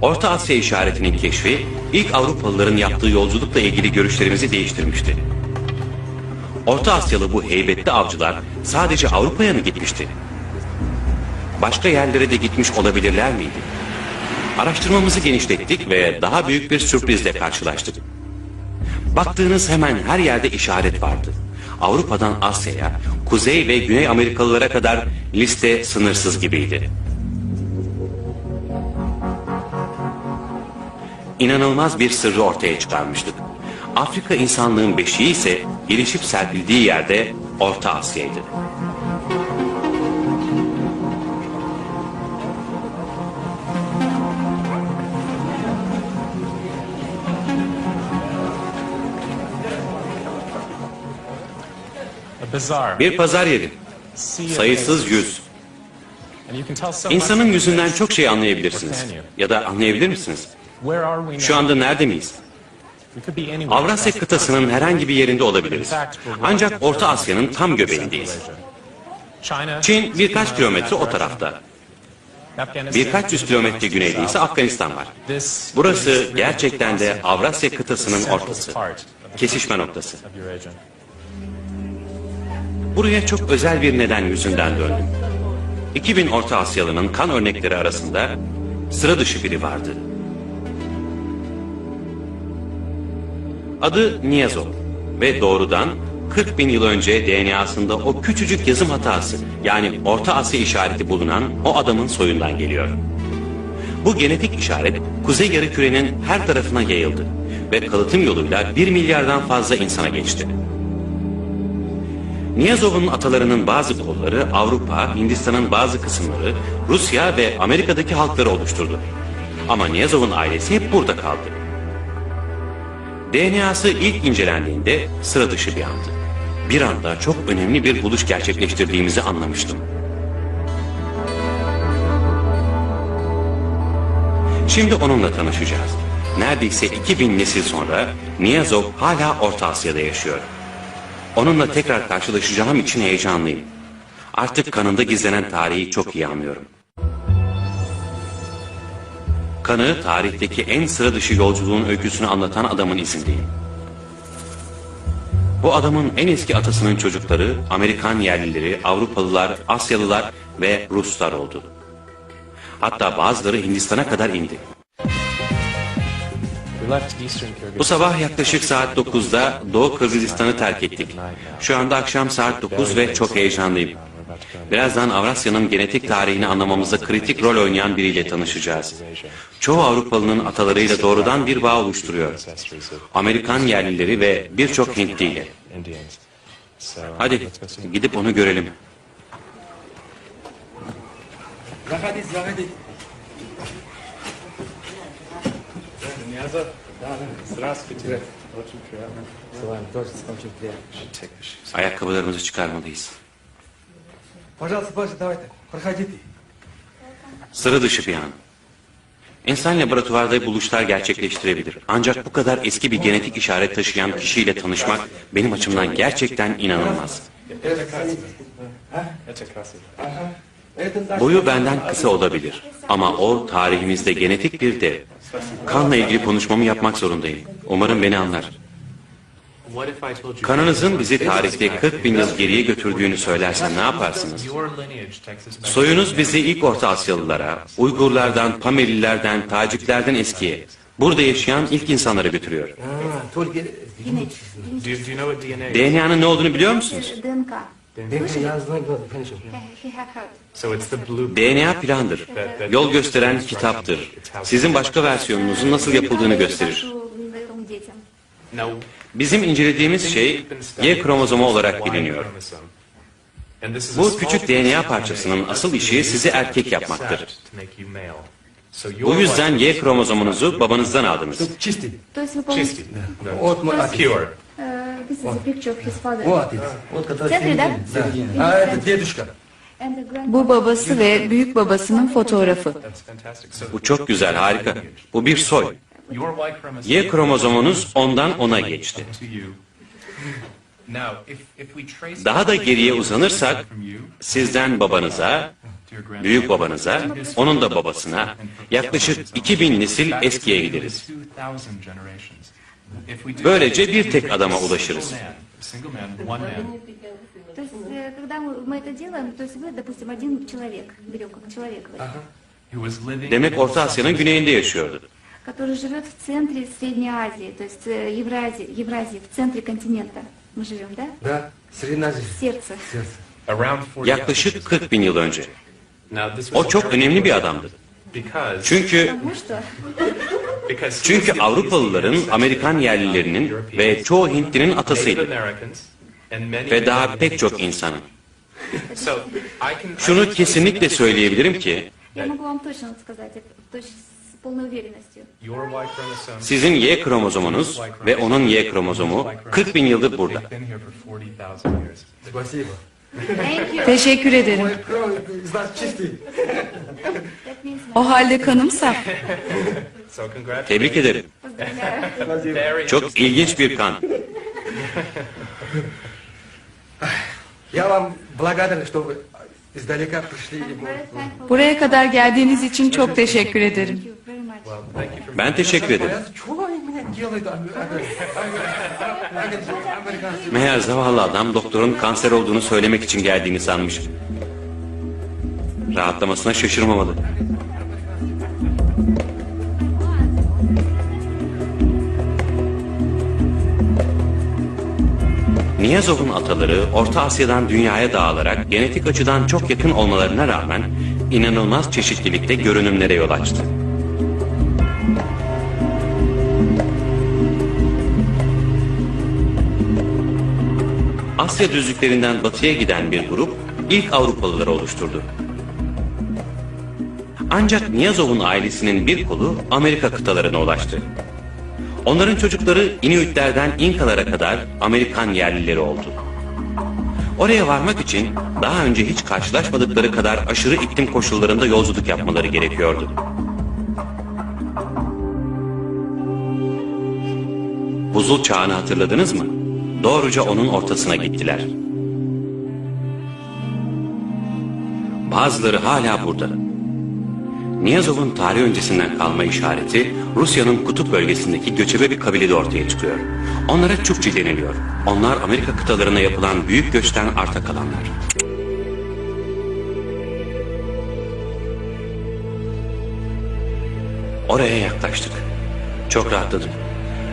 Orta Asya işaretinin keşfi ilk Avrupalıların yaptığı yolculukla ilgili görüşlerimizi değiştirmişti. Orta Asyalı bu heybetli avcılar sadece Avrupa'ya mı gitmişti? Başka yerlere de gitmiş olabilirler miydi? Araştırmamızı genişlettik ve daha büyük bir sürprizle karşılaştık. Baktığınız hemen her yerde işaret vardı. Avrupa'dan Asya'ya, Kuzey ve Güney Amerikalılara kadar liste sınırsız gibiydi. İnanılmaz bir sırrı ortaya çıkarmıştık. Afrika insanlığın beşiği ise gelişip serpildiği yerde Orta Asya'ydı. Bir pazar yeri, sayısız yüz. İnsanın yüzünden çok şey anlayabilirsiniz. Ya da anlayabilir misiniz? Where are we now? Şu anda nerede miyiz? Avrasya kıtasının herhangi bir yerinde olabiliriz. Ancak Orta Asya'nın tam göbeğindeyiz. Çin birkaç kilometre o tarafta. Birkaç yüz kilometre güneyde ise Afganistan var. Burası gerçekten de Avrasya kıtasının ortası. Kesişme noktası. Buraya çok özel bir neden yüzünden döndüm. 2000 Orta Asyalı'nın kan örnekleri arasında sıra dışı biri vardı. Adı Niyazov ve doğrudan 40 bin yıl önce DNA'sında o küçücük yazım hatası yani Orta Asya işareti bulunan o adamın soyundan geliyor. Bu genetik işaret kuzey yarımkürenin her tarafına yayıldı ve kalıtım yoluyla 1 milyardan fazla insana geçti. Niyazov'un atalarının bazı kolları Avrupa, Hindistan'ın bazı kısımları, Rusya ve Amerika'daki halkları oluşturdu. Ama Niyazov'un ailesi hep burada kaldı. DNA'sı ilk incelendiğinde sıra dışı bir andı. Bir anda çok önemli bir buluş gerçekleştirdiğimizi anlamıştım. Şimdi onunla tanışacağız. Neredeyse 2000 nesil sonra Niyazov hala Orta Asya'da yaşıyor. Onunla tekrar karşılaşacağım için heyecanlıyım. Artık kanında gizlenen tarihi çok iyi anlıyorum. Kanı tarihteki en sıra dışı yolculuğun öyküsünü anlatan adamın izindeyim. Bu adamın en eski atasının çocukları Amerikan yerlileri, Avrupalılar, Asyalılar ve Ruslar oldu. Hatta bazıları Hindistan'a kadar indi. Bu sabah yaklaşık saat 9'da Doğu Kırgızistan'ı terk ettik. Şu anda akşam saat 9 ve çok heyecanlıyım. Birazdan Avrasya'nın genetik tarihini anlamamızda kritik rol oynayan biriyle tanışacağız. Çoğu Avrupalının atalarıyla doğrudan bir bağ oluşturuyor. Amerikan yerlileri ve birçok Hintliyle. Hadi gidip onu görelim. Ayakkabılarımızı çıkarmalıyız. Пожалуйста, пожалуйста, давайте, проходите. Sıra dışı bir an. İnsan laboratuvarda buluşlar gerçekleştirebilir. Ancak bu kadar eski bir genetik işaret taşıyan kişiyle tanışmak benim açımdan gerçekten inanılmaz. Это красиво. Это красиво. Ага. Это наш... Boyu benden kısa olabilir ama o tarihimizde genetik bir dev. Kanla ilgili konuşmamı yapmak zorundayım. Umarım beni anlar. Kanınızın bizi tarihte 40 bin yıl geriye götürdüğünü söylersem ne yaparsınız? Soyunuz bizi ilk Orta Asyalılara, Uygurlardan, Pamelilerden, Taciklerden eskiye, burada yaşayan ilk insanları götürüyor. DNA'nın ne olduğunu biliyor musunuz? DNA plandır. Yol gösteren kitaptır. Sizin başka versiyonunuzun nasıl yapıldığını gösterir. Нашим детям. Now, Bizim incelediğimiz şey Y kromozomu olarak biliniyor. And this is a Bu small küçük piece of DNA parçasının asıl işi sizi erkek yapmaktır. to make you male. So Bu your yüzden Y kromozomunuzu babanızdan aldınız. Чтобы чистили. То есть вы помните, Чистый. No. Вот мой отец. Pure. uh, this is a picture of his father. Вот отец. Вот который... Центре, да? Да. А это дедушка. And the grand- Bu babası ve büyük babasının fotoğrafı. That's fantastic. So Bu çok güzel, harika. Bu bir soy. your Y chromosome Y kromozomunuz ondan ona geçti. to you. Now, if, if we trace Daha da geriye uzanırsak, from you sizden babanıza, büyük babanıza, onun da babasına yaklaşık 2000 nesil eskiye gideriz. Böylece bir tek adama ulaşırız. То есть, э, когда мы, мы это делаем, то есть вы, допустим, один человек, берем как человека, Demek Orta Asya'nın güneyinde yaşıyordu. который живет в центре Средней Азии, то есть э, Евразии, Евразии, в центре континента. Мы живем, да? Да, Среднеазия. В сердце. Сердце. Around 40 Yaklaşık 40 bin yıl önce. Now, this was O çok very önemli bir important adamdı. Because, Çünkü Потому что because he çünkü was the Avrupalıların, ancestors Amerikan of yerlilerinin Europeans, ve çoğu Hintlinin Native atasıydı. Americans, and many Ve daha Native pek çok peoples. insanın. So, I can- I Şunu can kesinlikle söyleyebilirim ki sizin Y kromozomunuz ve onun Y kromozomu 40 bin yıldır burada. Teşekkür ederim. O halde kanım saf. Tebrik ederim. Çok ilginç bir kan. Buraya kadar geldiğiniz için çok teşekkür ederim. Ben teşekkür ederim. Meğer zavallı adam doktorun kanser olduğunu söylemek için geldiğini sanmış. Rahatlamasına şaşırmamalı. Niyazov'un ataları Orta Asya'dan dünyaya dağılarak genetik açıdan çok yakın olmalarına rağmen inanılmaz çeşitlilikte görünümlere yol açtı. Asya düzlüklerinden batıya giden bir grup ilk Avrupalıları oluşturdu. Ancak Niyazov'un ailesinin bir kolu Amerika kıtalarına ulaştı. Onların çocukları Inuitlerden İnkalara kadar Amerikan yerlileri oldu. Oraya varmak için daha önce hiç karşılaşmadıkları kadar aşırı iklim koşullarında yolculuk yapmaları gerekiyordu. Buzul çağını hatırladınız mı? Doğruca onun ortasına gittiler. Bazıları hala burada. Niyazov'un tarih öncesinden kalma işareti Rusya'nın kutup bölgesindeki göçebe bir kabilede ortaya çıkıyor. Onlara Çukçi deniliyor. Onlar Amerika kıtalarına yapılan büyük göçten arta kalanlar. Oraya yaklaştık. Çok rahatladım.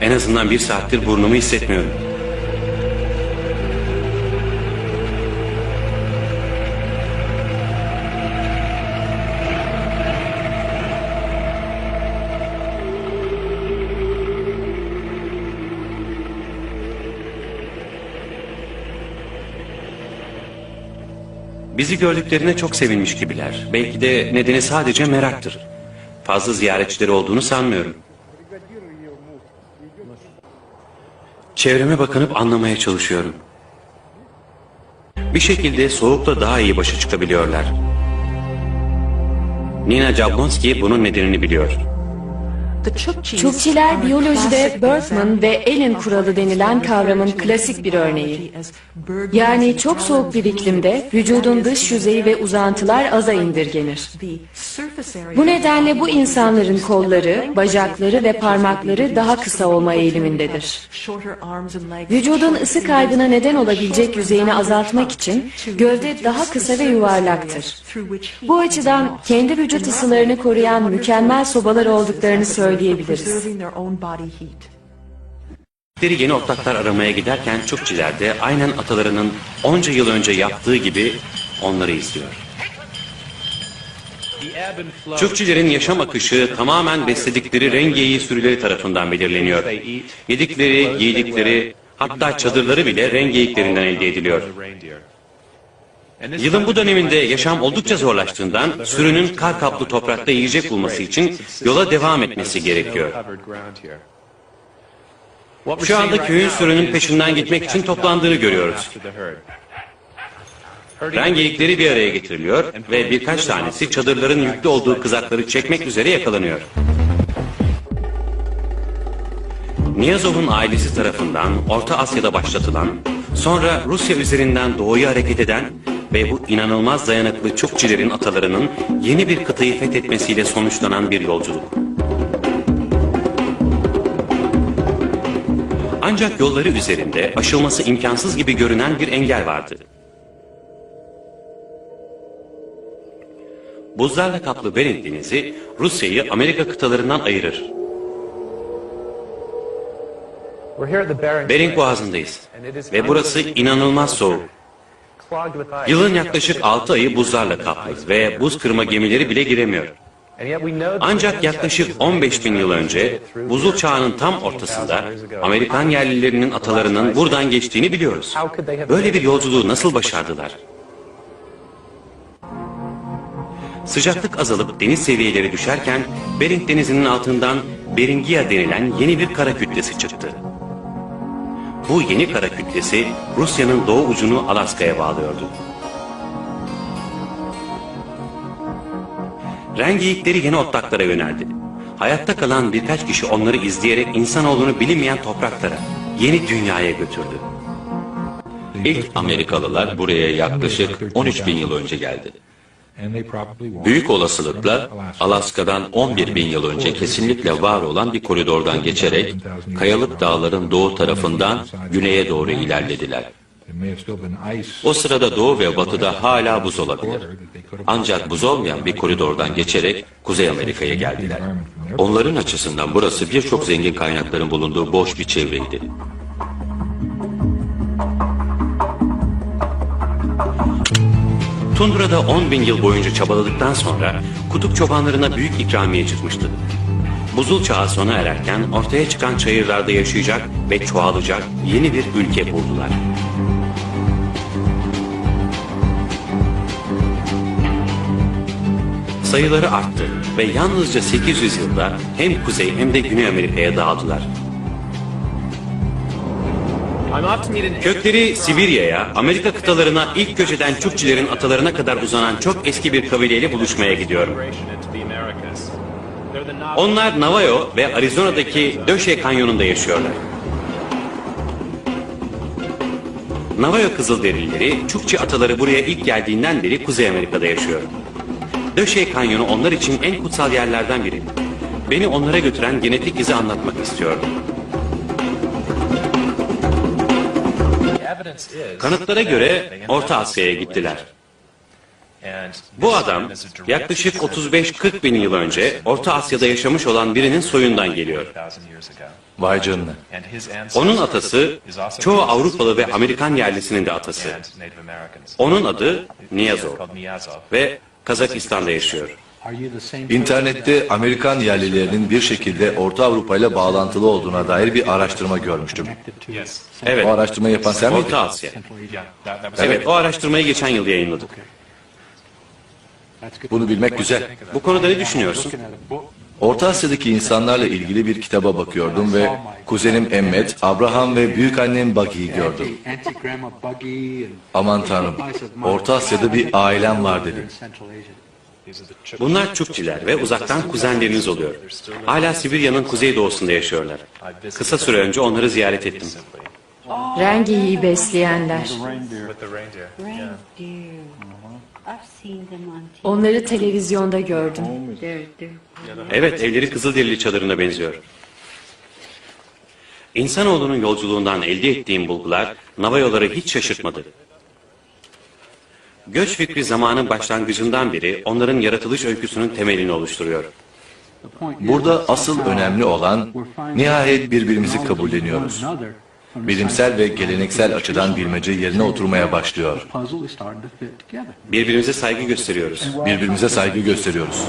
En azından bir saattir burnumu hissetmiyorum. Bizi gördüklerine çok sevinmiş gibiler. Belki de nedeni sadece meraktır. Fazla ziyaretçileri olduğunu sanmıyorum. Çevreme bakınıp anlamaya çalışıyorum. Bir şekilde soğukla daha iyi başa çıkabiliyorlar. Nina Jablonski bunun nedenini biliyor. Çukçiler biyolojide Berkman ve Allen kuralı denilen kavramın klasik bir örneği. Yani çok soğuk bir iklimde vücudun dış yüzeyi ve uzantılar aza indirgenir. Bu nedenle bu insanların kolları, bacakları ve parmakları daha kısa olma eğilimindedir. Vücudun ısı kaybına neden olabilecek yüzeyini azaltmak için gövde daha kısa ve yuvarlaktır. Bu açıdan kendi vücut ısılarını koruyan mükemmel sobalar olduklarını söyleyebiliriz. Gittikleri yeni ortaklar aramaya giderken Çukçiler de aynen atalarının onca yıl önce yaptığı gibi onları izliyor. Çukçilerin yaşam akışı tamamen besledikleri rengeyi sürüleri tarafından belirleniyor. Yedikleri, giydikleri, hatta çadırları bile rengeyiklerinden elde ediliyor. Yılın bu döneminde yaşam oldukça zorlaştığından sürünün kar kaplı toprakta yiyecek bulması için yola devam etmesi gerekiyor. Şu anda köyün sürünün peşinden gitmek için toplandığını görüyoruz. Rengeyikleri bir araya getiriliyor ve birkaç tanesi çadırların yüklü olduğu kızakları çekmek üzere yakalanıyor. Niyazov'un ailesi tarafından Orta Asya'da başlatılan, sonra Rusya üzerinden doğuya hareket eden ve bu inanılmaz dayanıklı Çukçilerin atalarının yeni bir kıtayı fethetmesiyle sonuçlanan bir yolculuk. Ancak yolları üzerinde aşılması imkansız gibi görünen bir engel vardı. Buzlarla kaplı Bering Denizi Rusya'yı Amerika kıtalarından ayırır. Bering Boğazı'ndayız ve burası inanılmaz soğuk. Yılın yaklaşık 6 ayı buzlarla kaplı ve buz kırma gemileri bile giremiyor. Ancak yaklaşık 15 bin yıl önce buzul çağının tam ortasında Amerikan yerlilerinin atalarının buradan geçtiğini biliyoruz. Böyle bir yolculuğu nasıl başardılar? Sıcaklık azalıp deniz seviyeleri düşerken Bering Denizi'nin altından Beringia denilen yeni bir kara kütlesi çıktı. Bu yeni kara kütlesi Rusya'nın doğu ucunu Alaska'ya bağlıyordu. Rengiyikleri yeni otlaklara yöneldi. Hayatta kalan birkaç kişi onları izleyerek insan olduğunu bilinmeyen topraklara, yeni dünyaya götürdü. İlk Amerikalılar buraya yaklaşık 13 bin yıl önce geldi. Büyük olasılıkla Alaska'dan 11 bin yıl önce kesinlikle var olan bir koridordan geçerek Kayalık Dağların doğu tarafından güneye doğru ilerlediler. O sırada doğu ve batıda hala buz olabilir. Ancak buz olmayan bir koridordan geçerek Kuzey Amerika'ya geldiler. Onların açısından burası birçok zengin kaynakların bulunduğu boş bir çevreydi. Tundra'da 10 bin yıl boyunca çabaladıktan sonra kutup çobanlarına büyük ikramiye çıkmıştı. Buzul çağı sona ererken ortaya çıkan çayırlarda yaşayacak ve çoğalacak yeni bir ülke buldular. Sayıları arttı ve yalnızca 800 yılda hem Kuzey hem de Güney Amerika'ya dağıldılar. Kökleri Sibirya'ya, Amerika kıtalarına ilk göç eden Çukçilerin atalarına kadar uzanan çok eski bir kabileyle buluşmaya gidiyorum. Onlar Navajo ve Arizona'daki Döşe Kanyonu'nda yaşıyorlar. Navajo Kızılderilileri, Çukçi ataları buraya ilk geldiğinden beri Kuzey Amerika'da yaşıyor. Döşe Kanyonu onlar için en kutsal yerlerden biri. Beni onlara götüren genetik izi anlatmak istiyorum. Kanıtlara göre Orta Asya'ya gittiler. Bu adam yaklaşık 35-40 bin yıl önce Orta Asya'da yaşamış olan birinin soyundan geliyor. Vay canına. Onun atası çoğu Avrupalı ve Amerikan yerlisinin de atası. Onun adı Niyazov ve Kazakistan'da yaşıyor. İnternette Amerikan yerlilerinin bir şekilde Orta Avrupa ile bağlantılı olduğuna dair bir araştırma görmüştüm. Evet, O araştırmayı yapan sen miydin? Orta Asya. Evet, o araştırmayı geçen yıl yayınladık. Bunu bilmek güzel. Bu konuda ne düşünüyorsun? Orta Asya'daki insanlarla ilgili bir kitaba bakıyordum ve kuzenim Emmet, Abraham ve büyükannem Bagi'yi gördüm. Aman tanrım, Orta Asya'da bir ailem var dedi. Bunlar Çukçiler ve uzaktan kuzenleriniz oluyor. Hala Sibirya'nın kuzeydoğusunda yaşıyorlar. Kısa süre önce onları ziyaret ettim. Rengiyi besleyenler. Onları televizyonda gördüm. Evet, evleri Kızılderili çadırına benziyor. İnsanoğlunun yolculuğundan elde ettiğim bulgular Navayoları hiç şaşırtmadı. Göç fikri zamanın başlangıcından beri onların yaratılış öyküsünün temelini oluşturuyor. Burada asıl önemli olan nihayet birbirimizi kabulleniyoruz. Bilimsel ve geleneksel açıdan bilmece yerine oturmaya başlıyor. Birbirimize saygı gösteriyoruz. Birbirimize saygı gösteriyoruz.